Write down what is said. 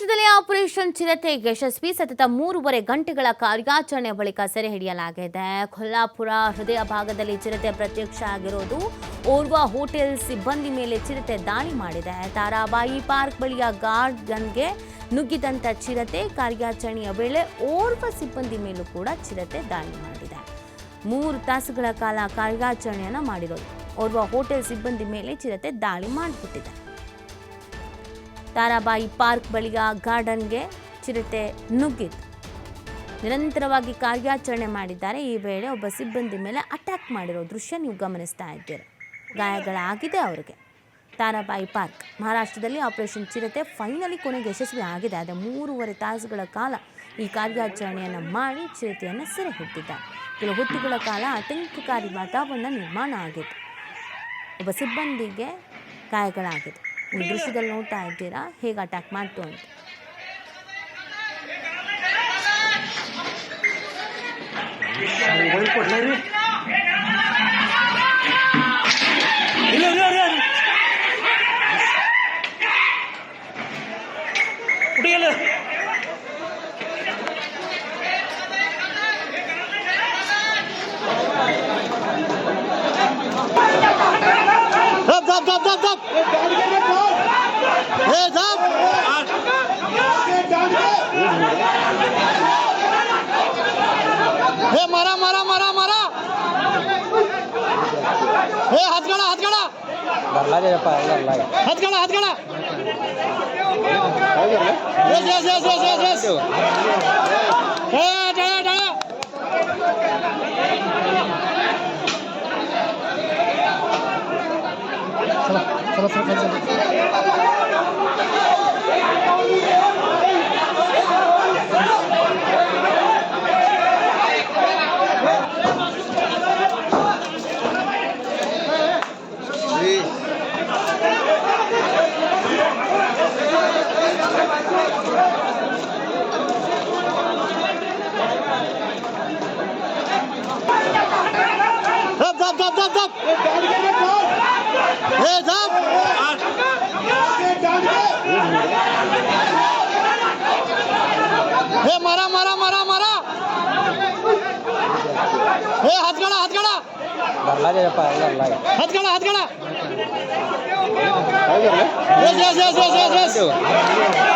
ಮಹಾರಾಷ್ಟ್ರದಲ್ಲಿ ಆಪರೇಷನ್ ಚಿರತೆ ಯಶಸ್ವಿ. ಸತತ ಮೂರುವರೆ ಗಂಟೆಗಳ ಕಾರ್ಯಾಚರಣೆ ಬಳಿಕ ಸೆರೆ ಹಿಡಿಯಲಾಗಿದೆ. ಕೊಲ್ಲಾಪುರ ಹೃದಯ ಭಾಗದಲ್ಲಿ ಚಿರತೆ ಪ್ರತ್ಯಕ್ಷ ಆಗಿರೋದು ಓರ್ವ ಹೋಟೆಲ್ ಸಿಬ್ಬಂದಿ ಮೇಲೆ ಚಿರತೆ ದಾಳಿ ಮಾಡಿದೆ. ತಾರಾಬಾಯಿ ಪಾರ್ಕ್ ಬಳಿಯ ಗಾರ್ಡನ್ಗೆ ನುಗ್ಗಿದಂಥ ಚಿರತೆ ಕಾರ್ಯಾಚರಣೆಯ ವೇಳೆ ಓರ್ವ ಸಿಬ್ಬಂದಿ ಮೇಲೂ ಕೂಡ ಚಿರತೆ ದಾಳಿ ಮಾಡಿದೆ. ಮೂರು ತಾಸುಗಳ ಕಾಲ ಕಾರ್ಯಾಚರಣೆಯನ್ನು ಮಾಡಿರೋದು. ಓರ್ವ ಹೋಟೆಲ್ ಸಿಬ್ಬಂದಿ ಮೇಲೆ ಚಿರತೆ ದಾಳಿ ಮಾಡಿಬಿಟ್ಟಿದೆ. ತಾರಾಬಾಯಿ ಪಾರ್ಕ್ ಬಳಿಯ ಗಾರ್ಡನ್ಗೆ ಚಿರತೆ ನುಗ್ಗಿತು ನಿರಂತರವಾಗಿ ಕಾರ್ಯಾಚರಣೆ ಮಾಡಿದ್ದಾರೆ. ಈ ವೇಳೆ ಒಬ್ಬ ಸಿಬ್ಬಂದಿ ಮೇಲೆ ಅಟ್ಯಾಕ್ ಮಾಡಿರೋ ದೃಶ್ಯ ನೀವು ಗಮನಿಸ್ತಾ ಇದ್ದೀರಿ. ಗಾಯಗಳಾಗಿದೆ ಅವರಿಗೆ. ತಾರಾಬಾಯಿ ಪಾರ್ಕ್, ಮಹಾರಾಷ್ಟ್ರದಲ್ಲಿ ಆಪರೇಷನ್ ಚಿರತೆ ಫೈನಲಿ ಕೊನೆಗೆ ಯಶಸ್ವಿ ಆಗಿದೆ. ಆದರೆ ಮೂರುವರೆ ತಾಸುಗಳ ಕಾಲ ಈ ಕಾರ್ಯಾಚರಣೆಯನ್ನು ಮಾಡಿ ಚಿರತೆಯನ್ನು ಸೆರೆ ಹಿಡಿದಿದ್ದಾರೆ. ಕೆಲವು ಹೊತ್ತುಗಳ ಕಾಲ ಆತಂಕಕಾರಿ ವಾತಾವರಣ ನಿರ್ಮಾಣ ಆಗಿತ್ತು. ಒಬ್ಬ ಸಿಬ್ಬಂದಿಗೆ ಗಾಯಗಳಾಗಿದೆ ದೃಶ್ಯದಲ್ಲಿ ನೋಡ್ತಾ ಇದ್ದೀರಾ ಹೇಗೆ ಅಟ್ಯಾಕ್ ಮಾಡ್ತು ಅಂತ Stop, stop, stop, stop! Hands up! हे मारा मारा मारा मारा! हे हातगाडा हातगाडा! हातगाडा हातगाडा! Yes yes yes yes yes yes हे डाळा डाळा चला चला चला। हे मारा मारा मारा मारा। हे हथगड़ा हातगाडा भरला गे पाय भरला हातगाडा yes yes yes yes yes